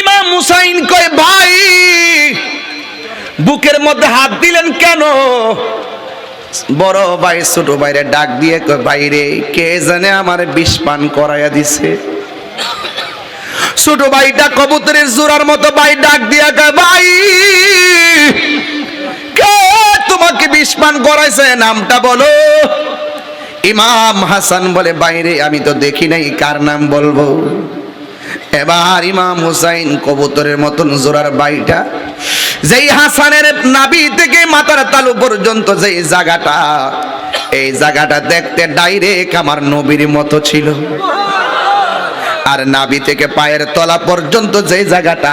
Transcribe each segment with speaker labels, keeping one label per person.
Speaker 1: ইমাম হুসাইন কয়, ভাই, বুকের মধ্যে হাত দিলেন কেন? বড় ভাই, ছোট ভাইরে ডাক দিয়ে কয় বাইরে কে জানে আমার বিষ পান করাইয়া দিছে? ছোট ভাইটা কবুতরের জোড়ার মতো ভাই ডাক দিয়া কয়, ভাই, কে তোমাকে বিষ পান করাইছে? নামটা বলো। ইমাম হাসান বলে বাইরে আমি তো দেখি নাই কার নাম বলব? এবার ইমাম হুসাইন কবুতরের মতন জোরার বাড়িটা যেই হাসানের নাবি থেকে মাথার তালু পর্যন্ত যেই জায়গাটা, এই জায়গাটা দেখতে ডাইরেক্ট আমার নবীর মতো ছিল। আর নাবি থেকে পায়ের তলা পর্যন্ত যে জায়গাটা,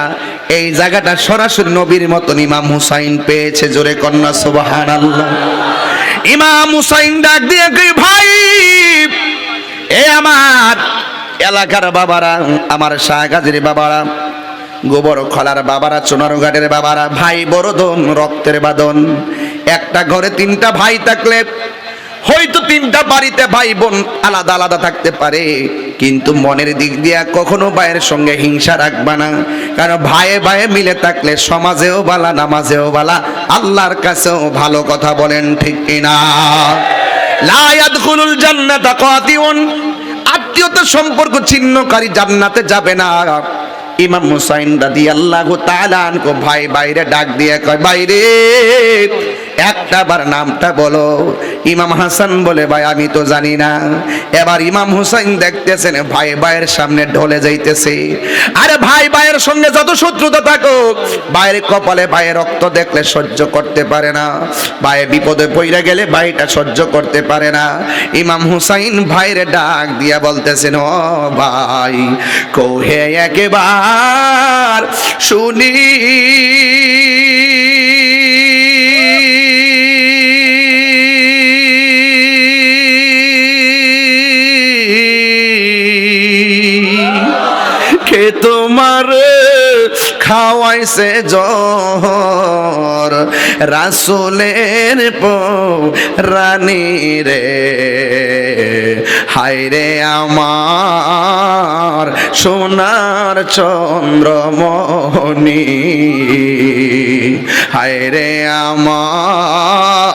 Speaker 1: এই জায়গাটা সরাসরি নবীর মতন ইমাম হুসাইন পেয়েছে জোরে কন্যা সুবাহান ইমাম হুসাইন ডাক দিয়ে ভাই, এ আমার এলাকার বাবারা, আমার শাহগাজির বাবারা, গোবর খলার বাবারা চুনারঘাটের বাবারা, ভাই বড়দন, রক্তের বাদন একটা ঘরে তিনটা ভাই থাকলে, হয়তো তিনটা বাড়িতে ভাই বোন আলাদা আলাদা থাকতে পারে, কিন্তু মনের দিক দিয়া কখনো ভাইয়ের সঙ্গে হিংসা রাখবা না। কারণ ভাইয়ে ভাইয়ে মিলে থাকলে সমাজেও বালা, নামাজেও বালা, আল্লাহর কাছেও ভালো কথা বলেন ঠিক কিনা। লা ইয়াদখুলুল জান্নাতা আত্মীয়তা সম্পর্ক ছিন্নকারী জান্নাতে যাবে না। ইমাম হুসাইন রাদিয়াল্লাহু আল্লাহ আনকো ভাই বাইরে ডাক দিয়ে কয় বাইরে একটা বার নামটা বলো। ইমাম হাসান বলে, ভাই, আমি তো জানি না। এবার ইমাম হুসাইন দেখতেছেন, ভাই ভাইয়ের সামনে ঢলে যাইতেছে। আরে ভাই ভাইয়ের সঙ্গে যত শত্রুতা থাকুক, ভাইয়ের কপালে ভাইয়ের রক্ত দেখলে সহ্য করতে পারে না। ভাই বিপদে পইরা গেলে ভাইটা সহ্য করতে পারে না। ইমাম হুসাইন ভাইরে ডাক দিয়া বলতেছেন, ও ভাই, কোহে একেবার শুনি। তোমার খাওয়াইছে জহর রাসুলের রানী রে। হায়রে আমার সোনার চন্দ্রমণি। হায়রে আমার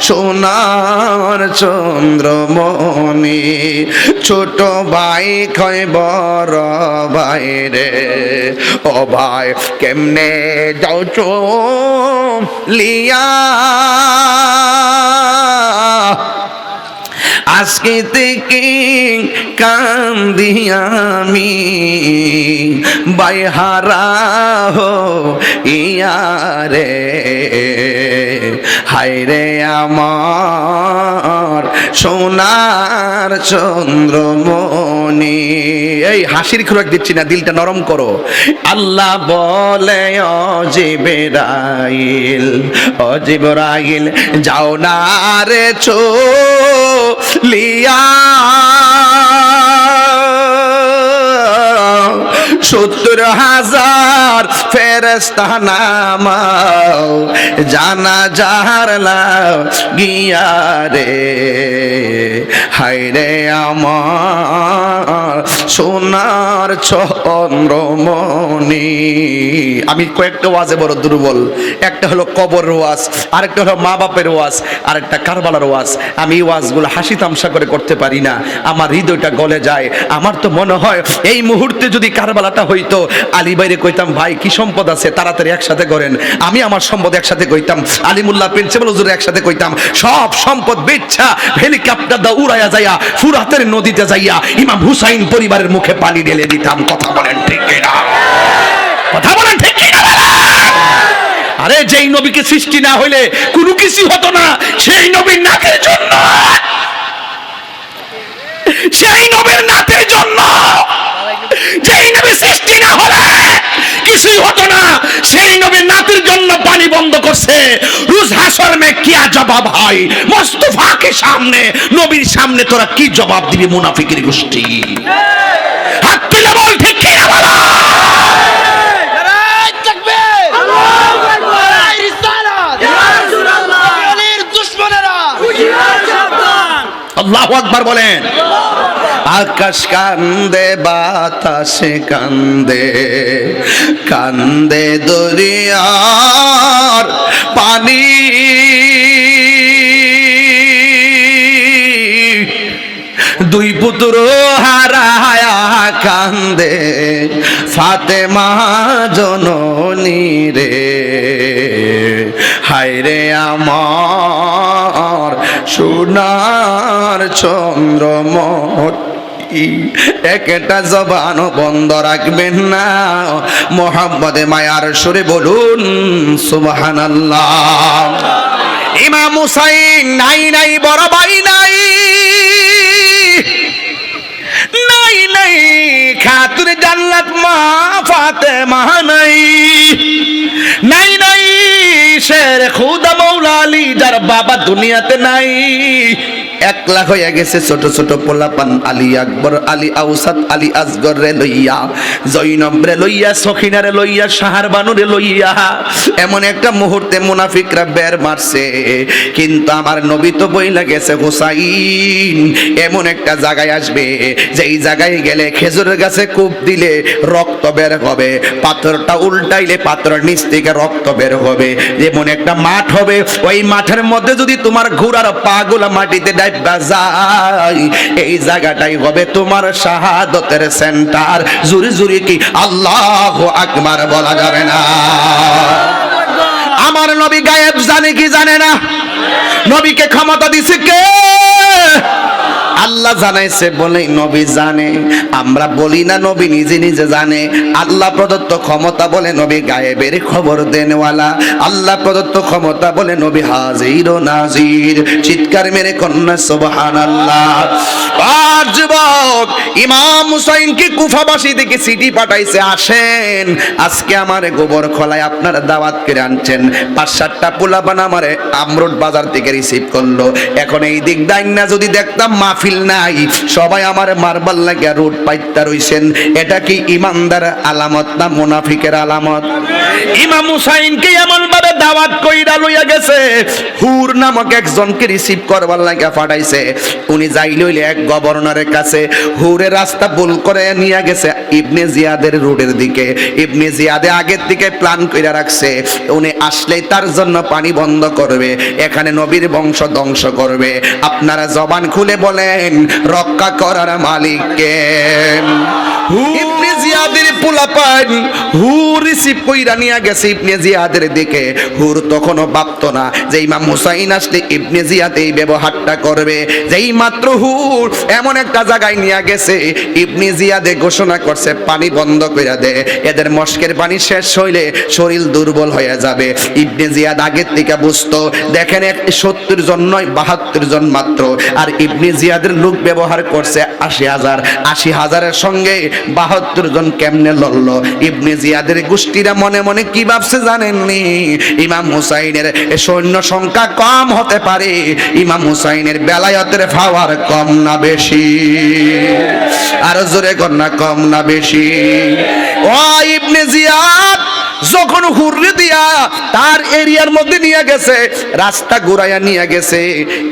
Speaker 1: সোনার চন্দ্রমণি, ছোট ভাই খয়, বড় ভাই রে। ও ভাই, কেমনে যাও চো লিয়া? আজকে থেকে কান্দি আমি, বাইহারা হো ইয়ারে হায়রে আমার সোনার চন্দ্রমণি। এই হাসির খোরাক দিচ্ছি না, দিলটা নরম করো। আল্লাহ বলে অজিবেরাইল অজিবরাইল যাও না রে চো লিয়া সত্তর হাজার ফেরস্তা নামাও জানা যাহার গিয়া রে। হাইরে আমার সোনার চন্দ্রমণি। আমি কয়েকটা ওয়াজে বড় দুর্বল। একটা হলো কবর ওয়াজ, আরেকটা হলো মা বাপের ওয়াজ, আরেকটা কারবালার ওয়াজ। আমি ওয়াজগুলো হাসি তামসা করে করতে পারি না। আমার হৃদয়টা গলে যায়। আমার তো মনে হয় এই মুহূর্তে যদি কারবালাটা হইতো, আলী বাইরে কইতাম, ভাই, কি সম্পদ আছে? তাড়াতাড়ি একসাথে করেন। আমি আমার সম্পদ একসাথে কইতাম, আলিমুল্লাহ, প্রিন্সিপাল হুজুর একসাথে কইতাম, সব সম্পদ বেচ্ছা হেলিকপ্টার দা উড়াইয়া যাইয়া ফুরাতের নদীতে যাইয়া ইমাম হুসাইন পরিবারের মুখে পানি ঢেলে দিতাম। কথা বলেন ঠিক কিনা? কথা বলেন ঠিক কিনা? আরে, যেই নবীকে সৃষ্টি না হইলে কোনো কিছু হতো না। সেই নবীর নাকের জন্য। সেই নবীর বন্ধ করছে রুজ হাসর মে কিয়া জবাব হয় মোস্তফাকে সামনে নবীর সামনে তোরা কি জবাব দিবি মুনাফিকের গোষ্ঠী হাত তুলে বল ঠিক কি না বলো?
Speaker 2: নারায় তাকবীর! নারায় রিসালাত! আলীর দুশমনেরা!
Speaker 1: আল্লাহু আকবার বলেন আকাশ কান্দে, বাতাসে কান্দে কান্দে দরিয়ার পানি। দুই পুত্র হারায়া কান্দে, ফাতেমা জননী রে। হায়রে আমার সোনার চন্দ্রমতি একটা জবান বন্ধ রাখবেন না। মোহাম্মদে মায়ার সুরে বলুন, সুবহানাল্লাহ। ইমাম হুসাইন, নাই নাই, বড় ভাই, নাই। নাই নাই খাতুর জান্নাত মা ফাতেমা নাই। নাই নাই, শের খুদা মৌলা আলী, যার বাবা দুনিয়াতে নাই। একলা হয়ে গেছে ছোট ছোট পোলাপান আলী আকবর, আলী আউসাদ, আলী আসগর রে লইয়া জৈনব রে লইয়া সখিনা রে লইয়া সাহার বানু রে লইয়া। এমন একটা মুহূর্তে মুনাফিকরা বের মারছে। কিন্তু আমার নবী তো বইলা গেছে হুসাইন। এমন একটা জায়গায় আসবে, যেই জায়গায় গেলে খেজুরের গাছে কূপ দিলে রক্ত বের হবে, পাথরটা উল্টাইলে পাথরের নিচ থেকে রক্ত বের হবে। যেমন একটা মাঠ হবে, ওই মাঠের মধ্যে যদি তোমার ঘোড়ার পাগুলা মাটিতে ডাইবা বাজাই, এই জায়গাটাই হবে তোমার শাহাদতের সেন্টার। জুরি জুরি কি আল্লাহ আকবার বলা যাবে না? আমার নবী গায়েব জানে কি জানে না? নবীকে ক্ষমতা দিছে কে? আল্লাহ জানাইছে বলেই নবী জানে। আমরা বলি না নবী নিজে নিজে জানে। আল্লাহ প্রদত্ত ক্ষমতা বলে নবী গায়েবের খবর দেনওয়ালা। আল্লাহ প্রদত্ত ক্ষমতা বলে নবী হাজির ও নাজির। চিৎকার মেরে কন্যা সুবহান আল্লাহ আর যুবক, ইমাম হুসাইন কি কুফাবাসী থেকে সিটি পাঠাইছে, আসেন। আজকে আমার গোবর খোলায় আপনার দাওয়াত করে আনছেন। পাঁচ সাতটা পোলাপান আমারে আমরুট বাজার থেকে রিসিভ করল। এখন এই দিক ডাইনা যদি দেখতাম মাহফিল নাই সবাই আমার মারবার লাগিয়া রোড পাইতা রইছেন। এটা কি ইমানদার আলামত না মুনাফিকের আলামত? ইমাম হুসাইনকে এমন ভাবে দাওয়াত কইরা লইয়া গেছে? হুর নামক একজনকে রিসিভ করবার লাগিয়া পাঠাইছে উনি যাই লইলে এক গভর্নরের কাছে হুরে রাস্তা ভুল করে নিয়ে গেছে ইবনে জিয়াদের রোডের দিকে। ইবনে জিয়াদে আগের দিকে প্ল্যান কইরা রাখছে। উনি আসলেই তার জন্য পানি বন্ধ করবে। এখানে নবীর বংশ ধ্বংস করবে। আপনারা জবান খুলে বলেন, রক্ষা করার মালিককে। জিয়াদের পোলাপান। হু রিসিভ কইরা নিয়ে গেছে ইবনে জিয়াদের দিকে। হুর তখনও ভাবতো না যে ইমাম হুসাইন আসলে ইবনে জিয়াদ এই ব্যবহারটা করবে। যেই মাত্র হুর এমন একটা জায়গায় নিয়ে গেছে, ইবনে জিয়াদে ঘোষণা করছে, পানি বন্ধ কইরা দে। এদের মস্কের পানি শেষ হইলে শরীর দুর্বল হয়ে যাবে। ইবনে জিয়াদ আগের থেকে বুঝতো, দেখেন এক সত্তর জন নয়, বাহাত্তর জন মাত্র। আর ইবনে জিয়াদের লোক ব্যবহার করছে আশি হাজার। আশি হাজারের সঙ্গে বাহাত্তর জন কেমনে লড়ল? ইবনে জিয়াদের গোষ্ঠীরা মনে মনে কি ভাবছে জানেননি? ইমাম হুসাইনের সৈন্য সংখ্যা কম হতে পারে, ইমাম হুসাইনের বেলায়তের ফাওয়ার কম না বেশি। আর জোরে কন্যা কম না বেশি। ও ইবনে জিয়াদ যখন হুররে দিয়া তার এরিয়ার মধ্যে নিয়ে গেছে, রাস্তা ঘুরাইয়া নিয়ে গেছে,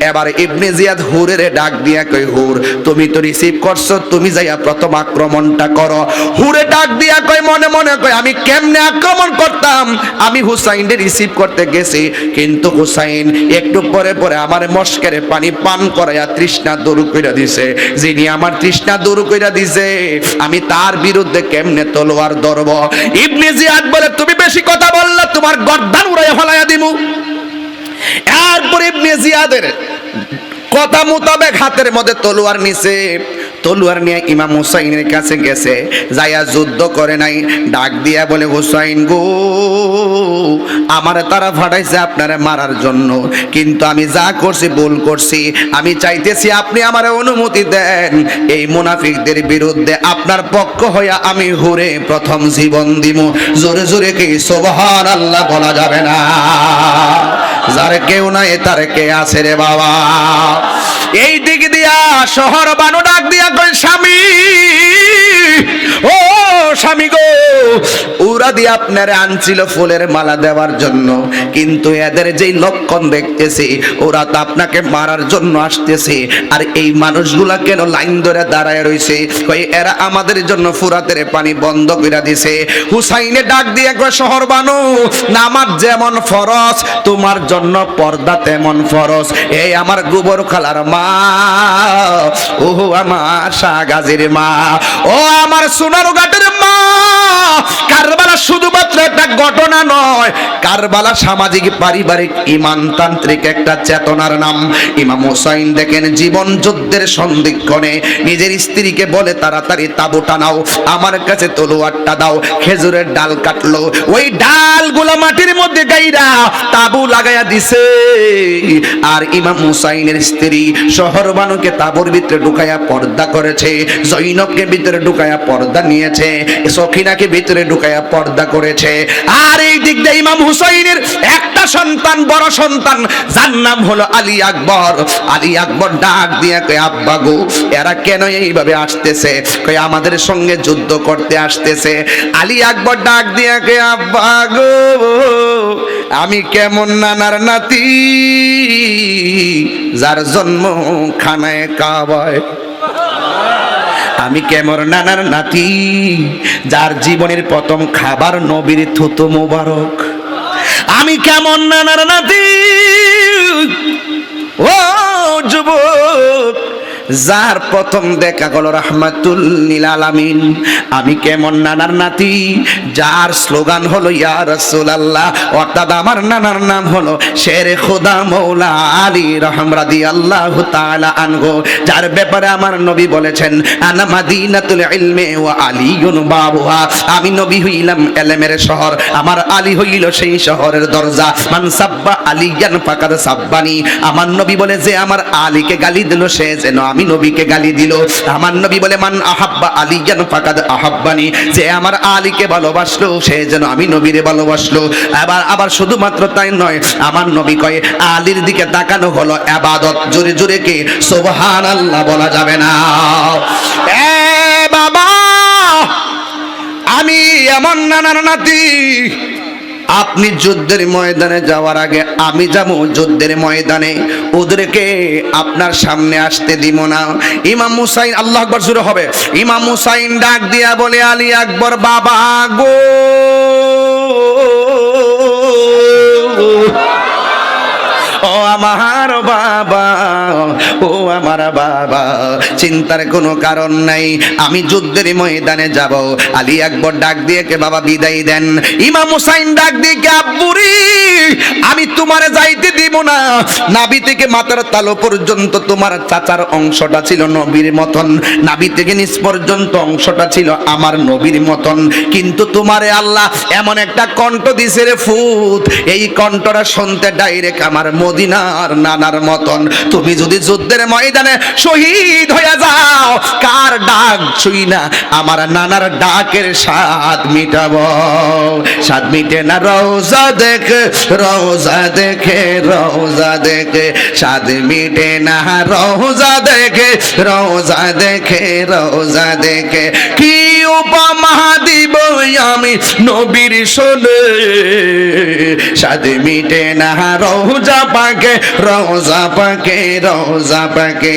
Speaker 1: এবার ইবনে জিয়াদ হুরের ডাক দিয়া কই হুর, তুমি তো রিসিভ করছ, তুমি যাইয়া প্রথম আক্রমণটা করো। হুরে ডাক দিয়া কই মনে মনে কই আমি কেমনে আক্রমণ করতাম? আমি হুসাইনকে রিসিভ করতে গেছি, কিন্তু হুসাইন একটু পরে পরে আমার মস্কের পানি পান করাইয়া তৃষ্ণা দূর কইরা দিছে। যিনি আমার তৃষ্ণা দূর কইরা দিছে, আমি তার বিরুদ্ধে কেমনে তলোয়ার ধরব? ইবনে জিয়াদ বলে, তুমি বেশি কথা বললে তোমার গর্দান উড়াইয়া ফলাইয়া দিমু। এরপরে ইবনে জিয়াদের কথা মোতাবেক হাতের মধ্যে তলোয়ার নিছে। তলোয়ার নিয়ে ইমাম হুসাইনের কাছে গেছে, যাইয়া যুদ্ধ করে নাই, ডাক দিয়া বলে, হুসাইন গো, আমার তারা ফাটাইছে আপনারে মারার জন্য, কিন্তু আমি যা করছি, ভুল করছি, আমি চাইতেছি আপনি আমার অনুমতি দেন। এই মুনাফিকদের বিরুদ্ধে আপনার পক্ষ হইয়া আমি হুরে প্রথম জীবন দিব জোরে জোরে কি সোবহান আল্লাহ বলা যাবে না। যার কেউ নাই, তার কে আছে রে বাবা? এই দিক দিয়া, শহর বানু ডাক দিয়া কই স্বামী, ও স্বামী গো ওই দিয়ে আপনারে আনছিল ফুলের মালা দেওয়ার জন্য। কিন্তু এদের যেই লক্ষণ দেখতেছি, ওরা তো আপনাকে মারার জন্য আসতেছে। আর এই মানুষগুলা কেন লাইন ধরে দাঁড়ায় রইছে? কই, এরা আমাদের জন্য ফুরাতের পানি বন্ধ করে দিছে। হুসাইনে ডাক দিয়ে কয়, শহর বানু, নামাজ যেমন ফরজ, তোমার জন্য পর্দা তেমন ফরজ। এই আমার গোবর খালার মা ও আমার শাহ গাজীর মা। ও আমার সোনার ঘাটের মা কারবালা শুধুমাত্র একটা ঘটনা নয়, কারবালা সামাজিক পারিবারিক ইমানতান্ত্রিক একটা চেতনার নাম। ইমাম হোসাইন দেখেন, জীবন যুদ্ধের সন্ধিক্ষণে নিজের স্ত্রীকে বলে, তাড়াতাড়ি তাবু টানাও আমার কাছে তলোয়ারটা দাও, খেজুরের ডাল কাটলো। ওই ডালগুলা মাটির মধ্যে গাইরা তাবু লাগাইয়া দিছে। আর ইমাম হুসাইনের স্ত্রী শহর বানুকে তাবুর ভিতরে ঢুকাইয়া পর্দা করেছে, জৈনবকে ভিতরে ঢুকাইয়া পর্দা নিয়েছে, সখিনাকে ভিতরে ঢুকাইয়া পর্দা করেছে। আর এই দিক দিয়ে ইমাম হুসাইনের একটা সন্তান, বড় সন্তান, যার নাম হলো আলী আকবর। আলী আকবর ডাক দিয়ে কয়, আব্বা গো, এরা কেন এইভাবে আসতেছে? কয়, আমাদের সঙ্গে যুদ্ধ করতে আসতেছে। আলী আকবর ডাক দিয়ে কয়, আব্বা গো, আমি কেমন নানার নাতি, যার জন্ম খানায় কাবায় আমি কেমন নানার নাতি, যার জীবনের প্রথম খাবার নবীর থুতু মোবারক। আমি কেমন নানার নাতি, ও যুবক যার প্রথম দেখা গেল রাহমাতুল নীল আলামিন। আমি কেমন নানার নাতি? যার স্লোগান হলো, ইয়া রাসূলুল্লাহ অর্থাৎ আমার নানার নাম হলো শেরে খোদা মৌলা আলী রহম রাদিয়াল্লাহু তাআলা আনহু। যার ব্যাপারে আমার নবী বলেছেন, আনা মাদিনাতুল ইলমে ওয়া আলিয়ুন বাবুহা। আমি নবী হইলাম এলেমের শহর। আমার আলী হইল সেই শহরের দরজা। মান সাব্বা আলিয়ান ফাকাদ সাব্বানি। আমার নবী বলে যে, আমার আলীকে গালি দিল, সে যেন আমি নবীকে গালি দিল। আমার নবী বলে, মান আহাব্বা আলিয়ান ফাকাদ আহাব্বানি। যে আমার আলীকে ভালোবাসলো, সে যেন আমি নবীরে ভালোবাসলো। আবার আবার শুধুমাত্র তাই নয়, আমার নবী কয়, আলীর দিকে তাকানো হলো আবাদত। জোরে জোরে কে? সুবহানাল্লাহ বলা যাবে না। এ বাবা, আমি এমন নানার নাতি আপনি যুদ্ধের ময়দানে যাওয়ার আগে আমি যাব যুদ্ধের ময়দানে। ওদেরকে আপনার সামনে আসতে দিব না। ইমাম মুসাইন আল্লাহ আকবর শুরু হবে। ইমাম মুসাইন ডাক দিয়া বলে, আলী আকবর, বাবা গো! ও আমার বাবা, ও আমার বাবা, চিন্তার কোনো কারণ নাই, আমি যুদ্ধের ময়দানে যাব। আলী আকবর ডাক দিয়ে কে বাবা বিদায় দেন? ইমাম হুসাইন ডাক দিয়ে কে, আব্বুরি, আমি তোমার যাইতে দিব না। নাবি থেকে মাথার তালো পর্যন্ত তোমার চাচার অংশটা ছিল নবীর মতন। নাবি থেকে নিচ পর্যন্ত অংশটা ছিল আমার নবীর মতন। কিন্তু তোমারে আল্লাহ এমন একটা কণ্ঠ দিছে রে ফুত। এই কণ্ঠটা শুনতে ডাইরেক্ট আমার মদিনার নানার মতন। তুমি যদি যুদ্ধের ময়দানে শহীদ হয়ে যাও, কার ডাক শুই না? আমার নানার ডাকের স্বাদ মিটাব। স্বাদ মিটে না রোজা দেখ রোজা দেখে রোজা দেখে। স্বাদ মিটে না রোজা দেখে রোজা দেখে রোজা দেখে। কি উপমা দিব আমি নবীর শোনে স্বাদ মিটে না রোজা পাকে রোজা পাকে রোজা পাকে।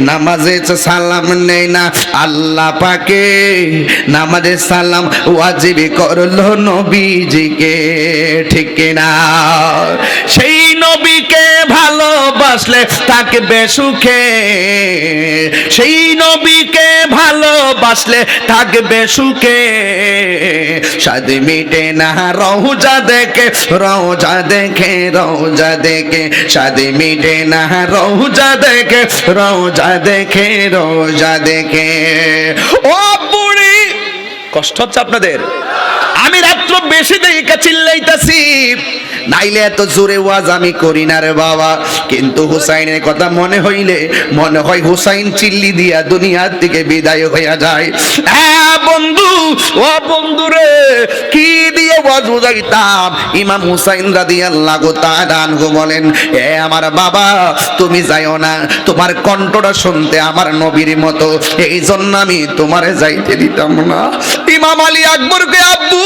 Speaker 1: নামাজে সালাম নেই না, আল্লাহ পাকে। নামাজে সালাম ওয়াজিবি করল নবীজিকে, ঠিক না সেই নবীকে ভালোবাসলে থাকবে সুখে। সেই নবীকে ভালোবাসলে থাকবে সুখে। সাদ মিটে না রোজা দেখে রোজা দেখে রোজা দেখে। সাদ মিটে না রোজা দেখে রোজা দেখে রোজা দেখে। ও বুড়ি, কষ্ট হচ্ছে আপনাদের। আমি রাত্র বেশি দেখে চিল্লাইতাছি। নাইলে এত জোরে ওয়াজ আমি করি না রে বাবা। কিন্তু হুসাইনের কথা মনে হইলে, মনে হয় হুসাইন চিল্লি দিয়া দুনিয়ার থেকে বিদায় হইয়া যায়। হ্যাঁ বন্ধু, ও বন্ধু রে, কি দিয়ে ওয়াজ বুঝাইতাম? ইমাম হুসাইন রাদিয়াল্লাহু তাআলা আনহু বলেন, এ আমার বাবা, তুমি যাইও না। তোমার কণ্ঠটা শুনতে আমার নবীর মতো। এই জন্য আমি তোমারে যাইতে দিতাম না। ইমাম আলী আকবরকে আব্বু,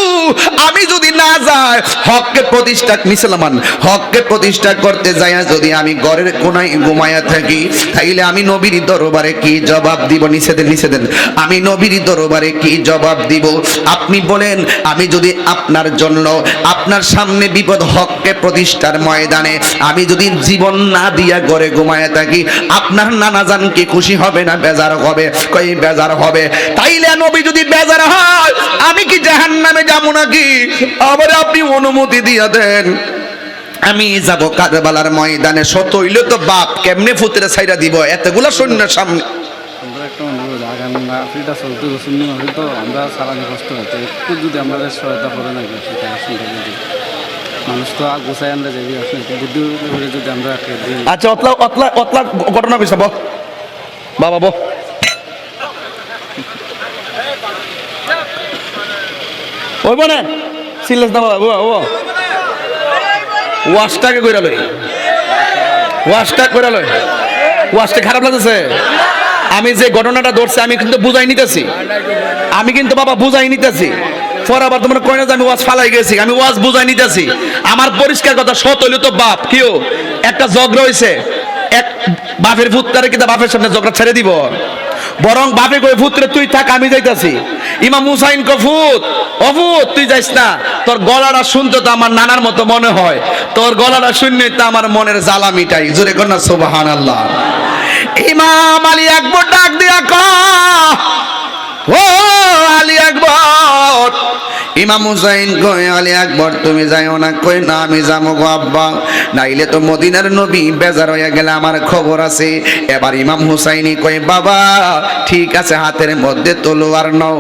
Speaker 1: আমি যদি না যাই, হককে প্রতিষ্ঠা মুসলমান হককে প্রতিষ্ঠা করতে যাই যদি আমি ঘরের কোনায় ঘুমায়া থাকি, তাইলে আমি নবীর দরবারে কি জবাব দিব? নিষেধেন নিষেধেন আমি নবীর দরবারে কি জবাব দিব? আপনি বলেন, আমি যদি আপনার জন্য, আপনার সামনে বিপদ হককে প্রতিষ্ঠার ময়দানে, আমি যদি জীবন না দিয়া ঘরে ঘুমায়া থাকি, আপনার নানা জান কি খুশি হবে না, বেজার হবে? কই বেজার হবে। তাইলে নবী যদি বেজার হয় আমি কি জাহান্নামে যাব নাকি? আবার আপনি অনুমতি দিয়া দেন। আমি যাব কারবালার ময়দানে সত হইলে তো বাপ কেমনে ফুতরে সাইরা দিব? এতগুলা সৈন্যের সামনে।
Speaker 3: আমরা একটা অনুরোধ আগামী মাহফিলটা চলতে সুন্নি মাহফিল তো আমরা চালানি কষ্ট হচ্ছে একটু যদি আমাদের সহায়তা করে না সেটা আসলে যদি মানুষ তো গুছাই আনলে যাবি আসলে একটু বুদ্ধি করে যদি আমরা একটা দিই
Speaker 1: আচ্ছা অতলা অতলা অতলা ঘটনা কইছে বহ বাবা বহ ওই সিলেস না ও ওয়াশটাকে কইরা লই। ওয়াশটা কইরা লই। ওয়াশটা খারাপ লাগতেছে। আমি যে ঘটনাটা ধরছি, আমি কিন্তু বুঝাই নিতেছি। আমি কিন্তু বাবা বুঝাই নিতেছি। পর আবার তোমরা কয় না যে আমি ওয়াজ ফালাই গেছি, আমি ওয়াজ বুঝাই নিতেছি। আমার পরিষ্কার কথা সত হইলে তো বাপ কিও একটা জগ হইছে। এক বাপের ভূতটারে কিন্তু বাপের সামনে ঝগড়া ছেড়ে দিব। বরং বাপে কই ভূতরে তুই থাক, আমি যাইতাছি। ইমাম মুসাইন কো ফুত ও ভূত তুই যাইস না। তোর গলাটা শুনতে তো আমার নানার মতো মনে হয়। তোর গলাটা শুনলে তো আমার মনের জ্বালা মিটাই। জোরে কর না, সুবহানাল্লাহ। ইমাম আলী একবার ডাক দিয়া ক ও ইমাম হুসাইন কয়, আলী আকবর, তুমি যাইও না? কয়, না, আমি যাব গো আব্বা। নাইলে তো মদিনার নবী বেজার হয়ে গেলে আমার খবর আছে। এবার ইমাম হুসাইনি কয়, বাবা, ঠিক আছে, হাতের মধ্যে তলোয়ার নাও।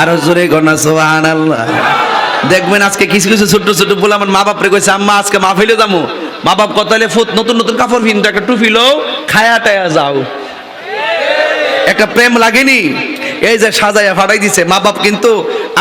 Speaker 1: আরও জোরে গনা সোহান আল্লাহ দেখবেন আজকে কিছু কিছু ছোট ছোট বলে আমার মা বাপরে কইছে, আম্মা, আজকে মাহফিলে যাব মা বাপ কত হলে ফুট নতুন নতুন কাপড় পিনতে, একটা টুপি লও, খায়া টায়া যাও। একটা প্রেম লাগেনি? এই যে সাজাইয়া ফাটাই দিছে মা বাপ কিন্তু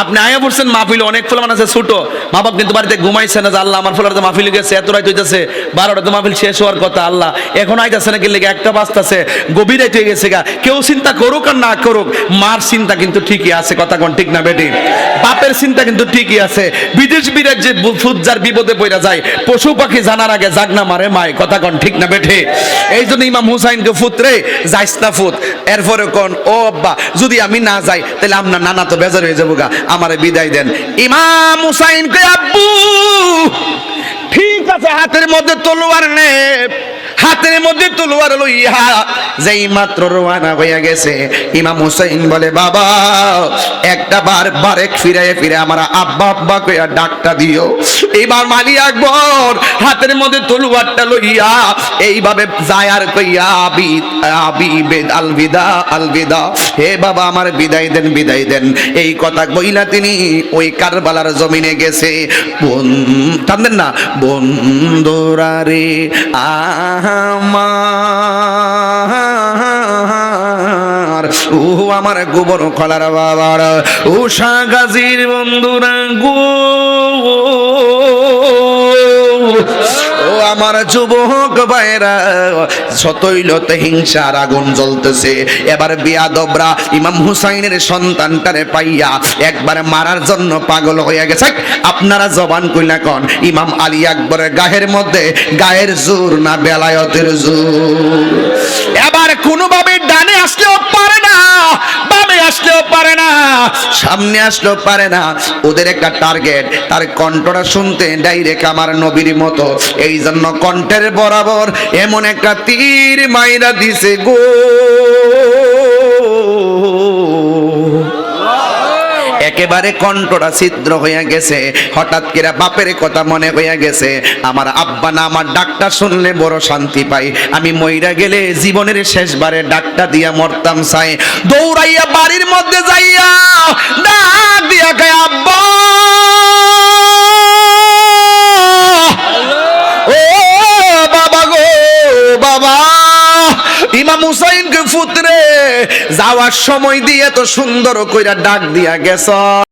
Speaker 1: আপনি আয়া বলছেন মাহফিল অনেক ফুল আছে, ছোট। মা বাপ কিন্তু বাড়িতে ঘুমাইছে না, যে আল্লাহ আমার ফুলার তো মাহফিল গেছে, এত রাত হইতেছে, বারোটা তো মাহফিল শেষ হওয়ার কথা, আল্লাহ। এখন আইতাছে নাকি লেগে একটা বাজতাছে, গভীর হয়ে গেছে গা। কেউ চিন্তা করুক আর না করুক, মার চিন্তা কিন্তু ঠিকই আছে, কথা কোন ঠিক না বেটি? বাপের চিন্তা কিন্তু ঠিকই আছে। বিদেশ বিরাট যে ফুজার বিপদে পড়া যায়, পশু পাখি জানার আগে জাগনা মারে মায় কথা কোন ঠিক না বেঠে এই জন্য ইমাম হুসাইনকে ফুতরে যাইস না ফুত। এরপরে কোন, ও আব্বা, যদি আমি না যাই, তাহলে আপনার নানা তো বেজার হয়ে যাব গা। আমারে বিদায় দেন। ইমাম হুসাইনকে আব্বু ঠিক আছে হাতের মধ্যে তলোয়ার নে। হাতের মধ্যে তলোয়ার লইয়া যেই মাত্র রওনা হইয়া গেছে, ইমাম হুসাইন বলে, বাবা, একটা বার বারেক ফিরে ফিরে আমার আব্বা আব্বা কইয়া ডাকটা দিও। এইবার মালি আকবর হাতের মধ্যে তলোয়ারটা লইয়া এইভাবে যায় আর কইয়া, আবি বেদ, আলবিদা আলবিদা। হে বাবা, আমার বিদায় দেন বিদায় দেন। এই কথা বইলা তিনি ওই কারবালার জমিনে গেছে। বন টানদেন না। বন্ধুরা রে আমার ও আমার গোবর কলার বাবার ও গাজীর বন্ধুরা গো। আমার যুবক ভাইরা সতৈলতে হিংসার আগুন জ্বলতেছে, এবার বিয়াদবরা ইমাম হুসাইনের সন্তানটারে পাইয়া একবার মারার জন্য পাগল হইয়া গেছে। আপনারা জবান কইলা কন, ইমাম আলী আকবরের গায়ের মধ্যে গায়ের জোর না বেলায়তের জোর? এবার কোনোভাবে ডানে আসলেও পারে না, বামে আসলেও পারে না, সামনে আসলেও পারে না। ওদের একটা টার্গেট তার কণ্ঠটা শুনতে ডাইরেক্ট আমার নবীর মতো। এই জন্য কণ্ঠের বরাবর এমন একটা তীর মাইরা দিছে গো। একেবারে কণ্ঠটা ছিদ্র হইয়া গেছে। হঠাৎ করে বাপের কথা মনে হইয়া গেছে আমার আব্বা না আমার ডাকটা শুনলে বড় শান্তি পাই। আমি মইরা গেলে জীবনের শেষবারে ডাকটা দিয়া মরতাম চাই। দৌড়াইয়া বাড়ির মধ্যে যাইয়া ডাক দিয়া গায় আব্বা! ও বাবা গো বাবা! ইমাম হুসাইনকে ফুতরে যাওয়ার সময় দিয়ে তো সুন্দর কইরা ডাক দিয়া গেছ।